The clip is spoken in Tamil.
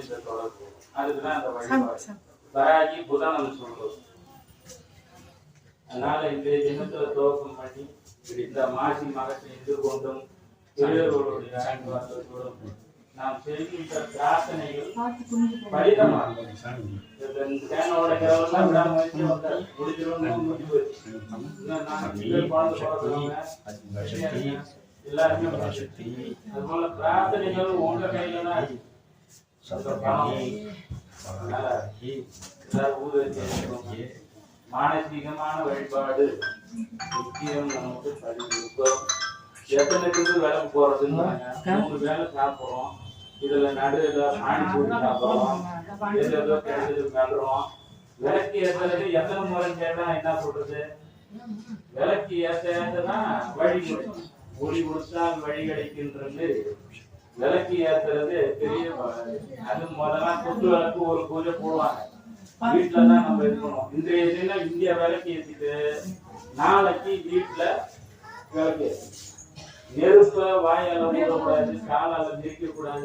ஜோதிட தொடர்பு அதுக்குதான் அந்த வழிபாடு வராகி புதனம் சொல்றது அதனால இன்றைய தினத்துல துவக்கம் பண்ணி இந்த மாசி மகத்தை எதிர்கொண்டும் பெரியவர்களுடைய ஆசீர்வாதத்தோடும் நாம் செய்கின்ற பிரார்த்தனைகள் பலிதமாக முடிஞ்சிடும் முடிஞ்சு போச்சு இன்னும் குழந்தை பிறந்தவங்க எல்லாருமே படிச்சிட்டு. பிரார்த்தனைகள் உங்க கையில தான் இருக்கு. மானசீகமான வழிபாடு முக்கியம் நமக்கு படிக்கிறோம் எத்தனை பேருக்கு வேலை போறதுன்னு மூணு வேலை சாப்பிடுறோம் இதுல நடுவில் ஆணி போட்டு சாப்பிடுறோம் இதுல ஏதோ கிடைச்சது நடுறோம் விளக்கு ஏற்றுறது எத்தனை முறை கேட்டா என்ன சொல்றது விளக்கு ஏற்ற ஏற்றதான் வழி முடி ஒளி கொடுத்தால் வழி கிடைக்கின்றது. விளக்கு ஏத்துறது பெரிய அது முதல்ல கொத்து விளக்கு ஒரு பூஜை போடுவாங்க. வீட்டுல தான் நம்ம இருக்கணும் இன்றைய தினம் இந்திய விளக்கு ஏத்திட்டு நாளைக்கு வீட்டுல விளக்கு ஏத்து. நெருப்ப வாயால ஊதக்கூடாது காலால மிதிக்க கூடாது